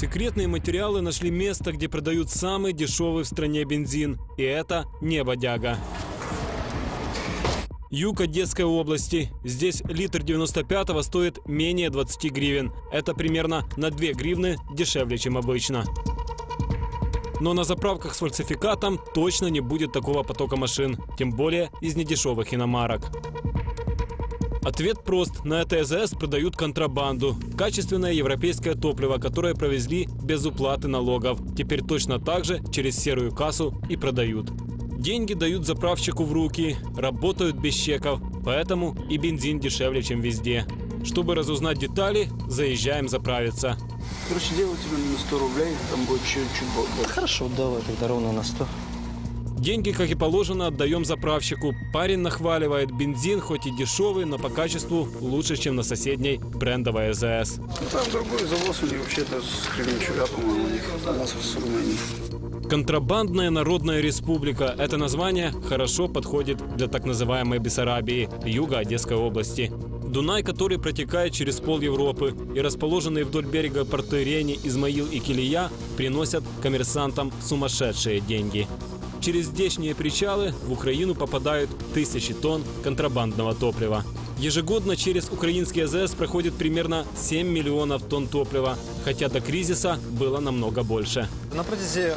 Секретные материалы нашли место, где продают самый дешевый в стране бензин. И это не бодяга. Юг Одесской области. Здесь литр 95-го стоит менее 20 гривен. Это примерно на 2 гривны дешевле, чем обычно. Но на заправках с фальсификатом точно не будет такого потока машин, тем более из недешевых иномарок. Ответ прост. На ЭТС продают контрабанду. Качественное европейское топливо, которое провезли без уплаты налогов. Теперь точно так же через серую кассу и продают. Деньги дают заправщику в руки, работают без чеков, поэтому и бензин дешевле, чем везде. Чтобы разузнать детали, заезжаем заправиться. Короче, делаю тебе на 100 рублей, там будет чуть-чуть больше. Хорошо, давай тогда ровно на 100. Деньги, как и положено, отдаем заправщику. Парень нахваливает бензин, хоть и дешевый, но по качеству лучше, чем на соседней брендовой АЗС. Ну, там другой завоз у них вообще-то с Кременчуга, по-моему, у них. У нас с Румынии. Контрабандная Народная Республика – это название хорошо подходит для так называемой Бессарабии, юга Одесской области. Дунай, который протекает через пол Европы и расположенные вдоль берега порты Рени, Измаил и Килия, приносят коммерсантам сумасшедшие деньги. Через здешние причалы в Украину попадают тысячи тонн контрабандного топлива. Ежегодно через украинские АЗС проходит примерно 7 миллионов тонн топлива, хотя до кризиса было намного больше. На протязі е,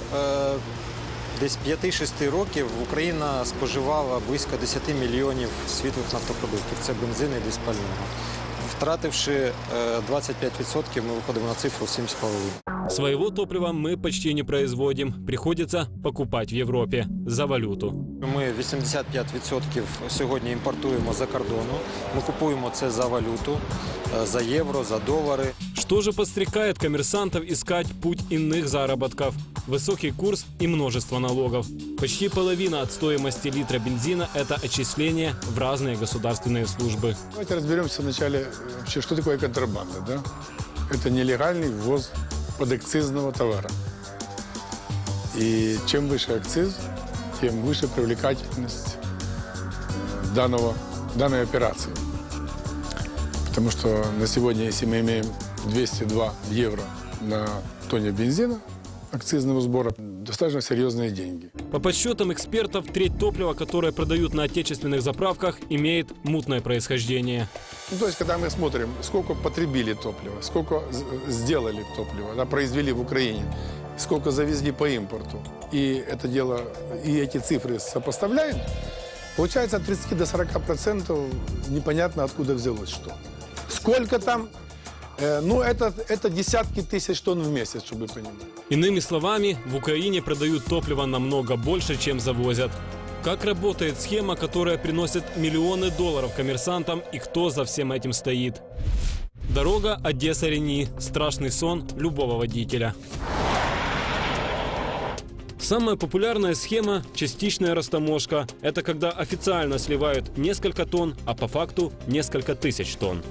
десь 5-6 років Україна споживала близько 10 мільйонів світлих нафтопродуктів. Це бензину і диспального. Втративши е, 25%, ми виходимо на цифру 7,5. Своего топлива мы почти не производим, приходится покупать в Европе за валюту. Ми 85% сьогодні імпортуємо за кордону. Ми купуємо це за валюту, е, за євро, за долари. Что же подстрекает коммерсантов искать путь иных заработков? Высокий курс и множество налогов. Почти половина от стоимости литра бензина – это отчисления в разные государственные службы. Давайте разберемся вначале, э, вообще, что такое контрабанда. Да? Это нелегальный ввоз подакцизного товара. И чем выше акциз, тем выше привлекательность э, данного, данной операции. Потому что на сегодня, если мы имеем 202 евро на тонне бензина акцизного сбора, достаточно серьезные деньги. По подсчетам экспертов, треть топлива, которое продают на отечественных заправках, имеет мутное происхождение. Ну, то есть, когда мы смотрим, сколько потребили топлива, сколько сделали топлива, да, произвели в Украине, сколько завезли по импорту, и это дело, и эти цифры сопоставляем, получается от 30 до 40 процентов непонятно откуда взялось что. Сколько там? Э, ну, это, это десятки тысяч тонн в месяц, чтобы вы понимали. Иными словами, в Украине продают топливо намного больше, чем завозят. Как работает схема, которая приносит миллионы долларов коммерсантам и кто за всем этим стоит? Дорога Одесса-Рени. Страшный сон любого водителя. Самая популярная схема – частичная растаможка. Это когда официально сливают несколько тонн, а по факту несколько тысяч тонн.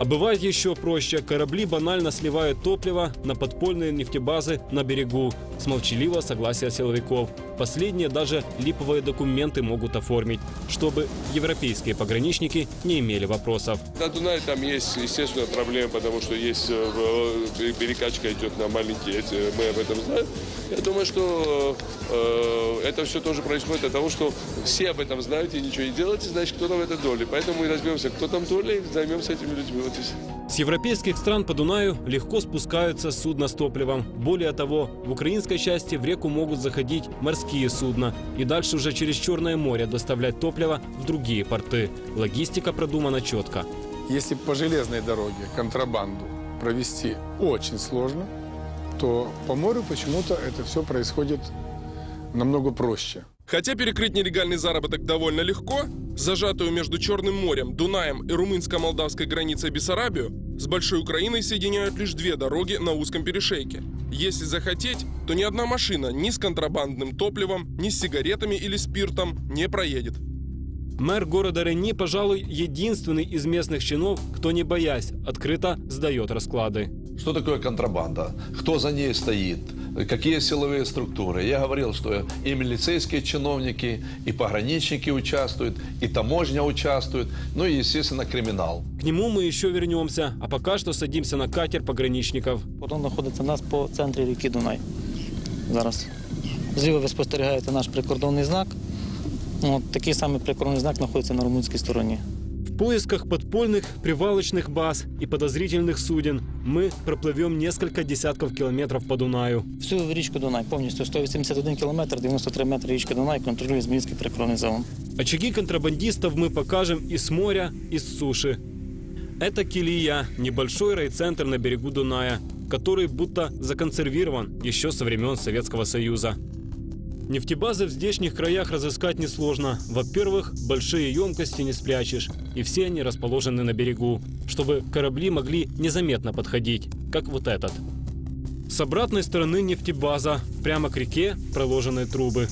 А бывает еще проще. Корабли банально сливают топливо на подпольные нефтебазы на берегу с молчаливого согласия силовиков. Последние даже липовые документы могут оформить, чтобы европейские пограничники не имели вопросов. На Дунае там есть, естественно, проблемы, потому что есть э, в- перекачка идет на маленькие, эти, мы об этом знаем. Я думаю, что э, это все тоже происходит от того, что все об этом знают и ничего не делаете, значит, кто там в этой доле. Поэтому мы разберемся, кто там доля, и займемся этими людьми. Вот всё. С европейских стран по Дунаю легко спускаются судна с топливом. Более того, в украинской части в реку могут заходить морские судна и дальше уже через Черное море доставлять топливо в другие порты. Логистика продумана четко. Если по железной дороге контрабанду провести очень сложно, то по морю почему-то это все происходит намного проще. Хотя перекрыть нелегальный заработок довольно легко, зажатую между Черным морем, Дунаем и румынско-молдавской границей Бессарабию, с Большой Украиной соединяют лишь две дороги на узком перешейке. Если захотеть, то ни одна машина ни с контрабандным топливом, ни с сигаретами или спиртом не проедет. Мэр города Рени, пожалуй, единственный из местных чинов, кто не боясь, открыто сдает расклады. Что такое контрабанда? Кто за ней стоит? какие силовые структуры. Я говорил, что и милицейские чиновники, и пограничники участвуют, и таможня участвует, ну и, естественно, криминал. К нему мы еще вернемся, а пока что садимся на катер пограничников. Воно знаходиться у нас по центрі ріки Дунай. Зараз. Зліва ви спостерігаєте наш прикордонний знак. От, такий самий прикордонний знак знаходиться на румунській стороні. В поисках подпольных привалочных баз и подозрительных суден мы проплывем несколько десятков километров по Дунаю. Всю річку Дунай повністю 181 кілометр, 93 метри річки Дунай контролює Зміївський прикордонний загон. Очаги контрабандистов мы покажем и с моря, и с суши. Это Килия, небольшой райцентр на берегу Дуная, который будто законсервирован еще со времен Советского Союза. Нефтебазы в здешних краях разыскать несложно. Во-первых, большие емкости не спрячешь, и все они расположены на берегу, чтобы корабли могли незаметно подходить, как вот этот. С обратной стороны нефтебаза, прямо к реке проложены трубы.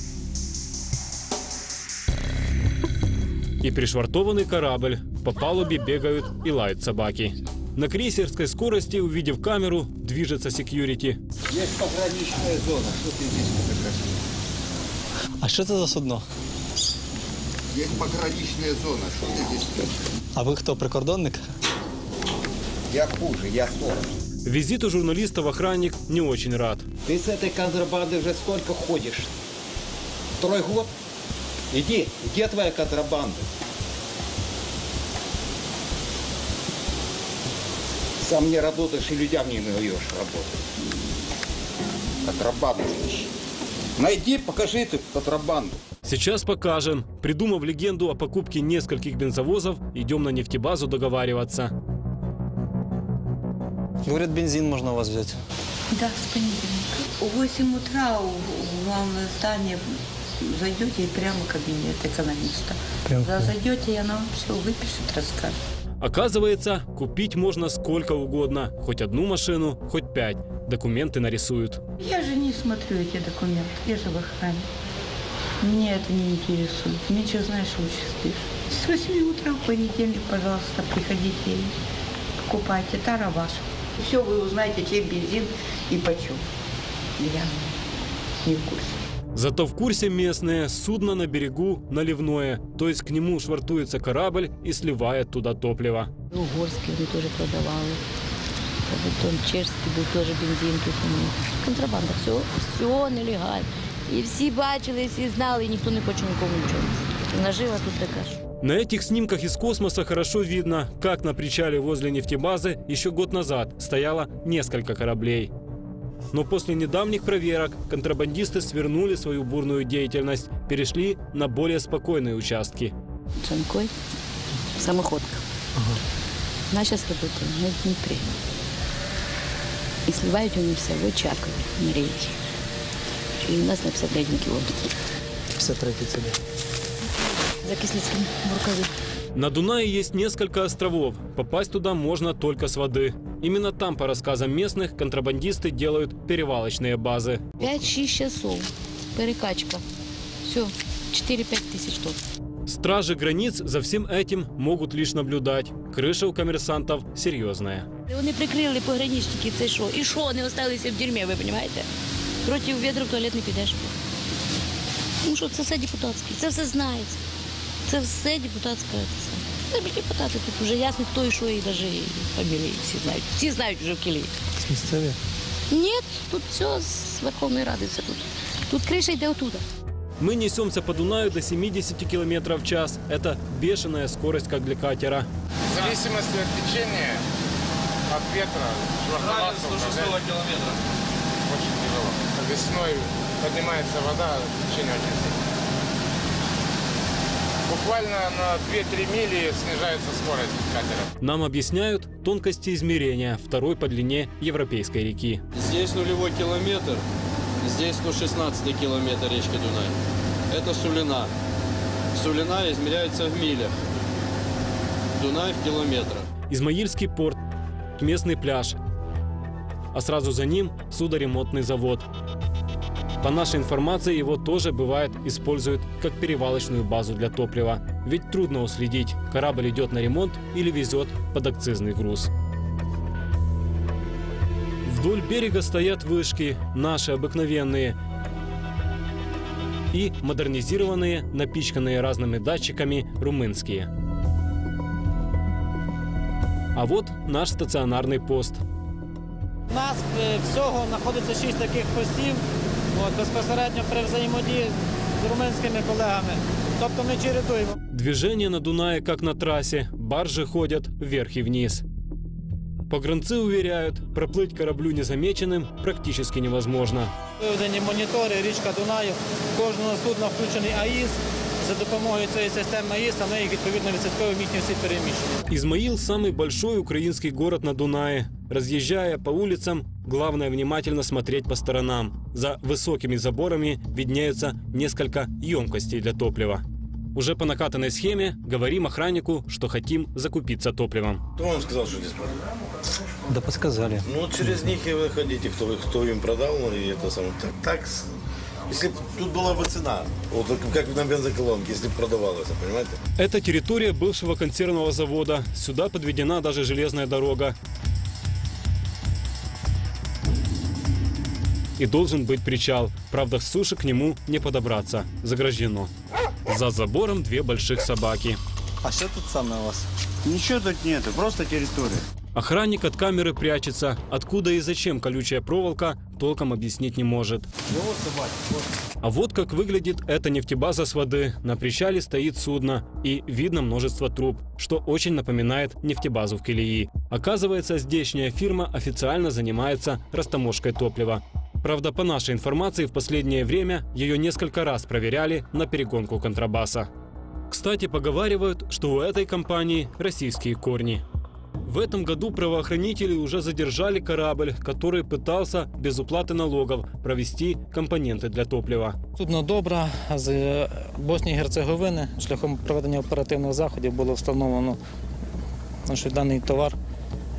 И пришвартованный корабль. По палубе бегают и лают собаки. На крейсерской скорости, увидев камеру, движется секьюрити. Есть пограничная зона. Что ты здесь? А що це за судно? Есть пограничная зона. Что ты здесь? А ви хто, прикордонник? Я хуже, я сторож. Визиту журналистов охранник не очень рад. Ты с этой контрабандой уже сколько ходишь? Второй год? Иди, где твоя контрабанда? Сам не работаешь и людям не даешь работать. Контрабанда. Найди, покажи эту контрабанду. Сейчас покажем. Придумав легенду о покупке нескольких бензовозов, идем на нефтебазу договариваться. Говорять, бензин можна у вас взяти. Да, с понедельника. В 8 утра в в главное здание зайдете и прямо кабинет экономиста. Прям Да, зайдете, и она вам все выпишет, расскажет. Оказывается, купить можно сколько угодно. Хоть одну машину, хоть пять. Документы нарисуют. Я же не смотрю эти документы, я же в охране. Меня это не интересует. Меньше знаешь, лучше спишь. С 8 утра в понедельник, пожалуйста, приходите и покупайте. Тара ваша. Все вы узнаете, чем бензин и почем. Я не в курсе. Зато в курсе местные судно на берегу наливное, то есть к нему швартуется корабль и сливает туда топливо. Угорський вони теж продавали. Потім чешський був теж бензин тут. у них. Контрабанда, все, все нелегально. І всі бачили, всі знали, і ніхто не хоче нікому нічого. Нажива тут така ж. На этих снимках из космоса хорошо видно, как на причале возле нефтебазы еще год назад стояло несколько кораблей. Но после недавних проверок контрабандисты свернули свою бурную деятельность, перешли на более спокойные участки. Джанкой, самоходка. Вона зараз працює на Дніпрі. І сливають вони все в Очакові, на рейки. І у нас на 51 кілометр. 53 це де? За Кислицьким в рукаві. На Дунае есть несколько островов. Попасть туда можно только с воды. Именно там, по рассказам местных, контрабандисты делают перевалочные базы. 5-6 часов. Перекачка. Все, 4-5 тисяч тонн. Стражи границ за всем этим могут лишь наблюдать. Крыша у коммерсантов серьезная. Вони прикрили пограничники, це що? І що, вони залишилися в тюрмі, ви розумієте? Проти відра в туалет не підеш. Ну що, це все депутатське, це все знається. Це все депутатське. Це. Це депутати тут вже ясно, хто і що, і навіть фамілії всі знають. Всі знають вже в кілі. Місцеві? Ні, тут все з Верховної Ради, все тут. Тут криша йде отуда. Мы несемся по Дунаю до 70 км в час. Это бешеная скорость, как для катера. В зависимости от течения, от ветра, швартоваться управлять километра. очень тяжело. Весной поднимается вода, течение очень сильное. Буквально на 2-3 мили снижается скорость катера. Нам объясняют тонкости измерения второй по длине европейской реки. Здесь нулевой километр, здесь 116 километр речки Дунай. Это Сулина. Сулина измеряется в милях. Дунай в километрах. Измаильский порт, местный пляж. А сразу за ним судоремонтный завод. По нашей информации, его тоже бывает используют как перевалочную базу для топлива. Ведь трудно уследить, корабль идет на ремонт или везет под акцизный груз. Вдоль берега стоят вышки, наши обыкновенные, и модернизированные, напичканные разными датчиками, румынские. А вот наш стационарный пост. У нас е, всього знаходиться шість таких постів, от, безпосередньо при взаємодії з румунськими колегами. Тобто ми чередуємо. Движение на Дунае как на трассе, баржи ходят вверх и вниз. Погранцы уверяют, проплыть кораблю незамеченным практически невозможно. Виведені монітори, річка Дунаю, кожного судна включений АІС. За допомогою цієї системи АІС ми їх відповідно відслідковуємо їхні всі переміщення. Измаил – самый большой украинский город на Дунае. Разъезжая по улицам, главное внимательно смотреть по сторонам. За высокими заборами виднеются несколько емкостей для топлива. Уже по накатанной схеме говорим охраннику, что хотим закупиться топливом. Кто вам сказал, что здесь продал? Да подсказали. Ну, через них и вы ходите, кто, кто им продал, ну, и это самое. Так, так, если тут была бы цена, вот как на бензоколонке, если бы продавалось, понимаете? Это территория бывшего консервного завода. Сюда подведена даже железная дорога. И должен быть причал. Правда, с суши к нему не подобраться. Заграждено. За забором две больших собаки. А що тут саме у вас? Ничего тут нету, просто территория. Охранник от камеры прячется. Откуда и зачем колючая проволока, толком объяснить не может. А вот как выглядит эта нефтебаза с воды. На причале стоит судно, и видно множество труб, что очень напоминает нефтебазу в Килии. Оказывается, здешняя фирма официально занимается растаможкой топлива. Правда, по нашей информации, в последнее время ее несколько раз проверяли на перегонку контрабаса. Кстати, поговаривают, что у этой компании российские корни. В этом году правоохранители уже задержали корабль, который пытался без уплаты налогов провести компоненты для топлива. Судно Добра з е, Боснії і Герцеговини шляхом проведення оперативних заходів було встановлено, ну, що даний товар е,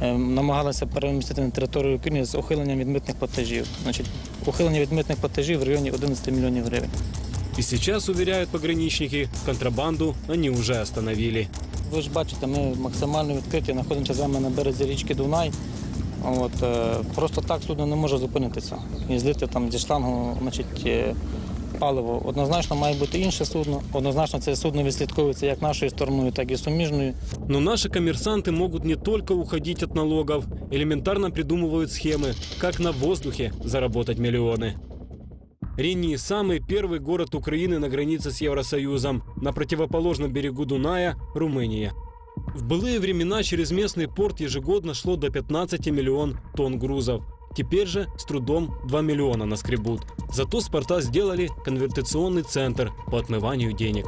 намагалися перемістити на територію України з ухиленням від митних платежів. Значить, ухилення від митних платежів в районі 11 мільйонів гривень. И сейчас, уверяют пограничники, контрабанду они уже остановили. Ви ж бачите, ми максимально відкриті, знаходимося з вами на березі річки Дунай. От, е, просто так судно не може зупинитися і злити там зі шлангу значить, е, паливо. Однозначно має бути інше судно. Однозначно це судно відслідковується як нашою стороною, так і суміжною. Но наши коммерсанты могут не только уходить от налогов, элементарно придумывают схемы, как на воздухе заработать миллионы. Рени – самый первый город Украины на границе с Евросоюзом, на противоположном берегу Дуная – Румыния. В былые времена через местный порт ежегодно шло до 15 миллион тонн грузов. Теперь же с трудом 2 миллиона наскребут. Зато с порта сделали конвертационный центр по отмыванию денег.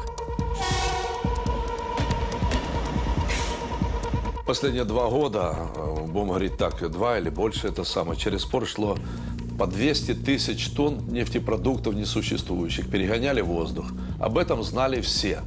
Последние два года, э, будем говорить так, два или больше, это самое, через порт шло по 200 тысяч тонн нефтепродуктов несуществующих, перегоняли воздух. Об этом знали все.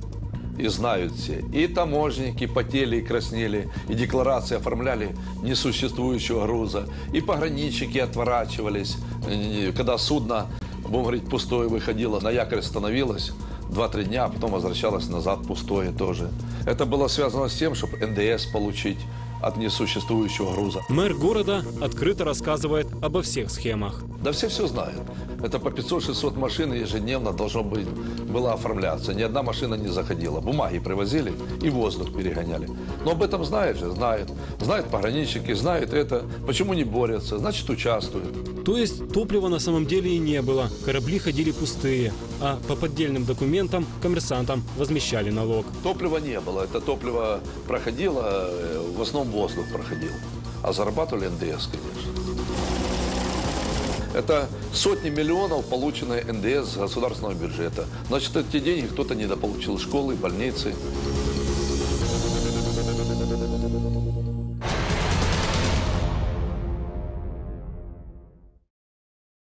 И знают все. И таможенники потели и краснели, и декларации оформляли несуществующего груза, и пограничники отворачивались, э, когда судно, будем говорить, пустое выходило, на якорь становилось, 2-3 дня, а потом возвращалось назад пустое тоже. Это было связано с тем, чтобы НДС получить от несуществующего груза. Мэр города открыто рассказывает обо всех схемах. Да все все знают. Это по 500-600 машин ежедневно должно быть, было оформляться. Ни одна машина не заходила. Бумаги привозили и воздух перегоняли. Но об этом знают же, знают. Знают пограничники, знают это. Почему не борются? Значит, участвуют. То есть топлива на самом деле и не было. Корабли ходили пустые, а по поддельным документам коммерсантам возмещали налог. Топлива не было. Это топливо проходило, э, в основном воздух проходил. А зарабатывали НДС, конечно. Это сотни миллионов, полученные НДС с государственного бюджета. Значит, эти деньги кто-то недополучил. Школы, больницы.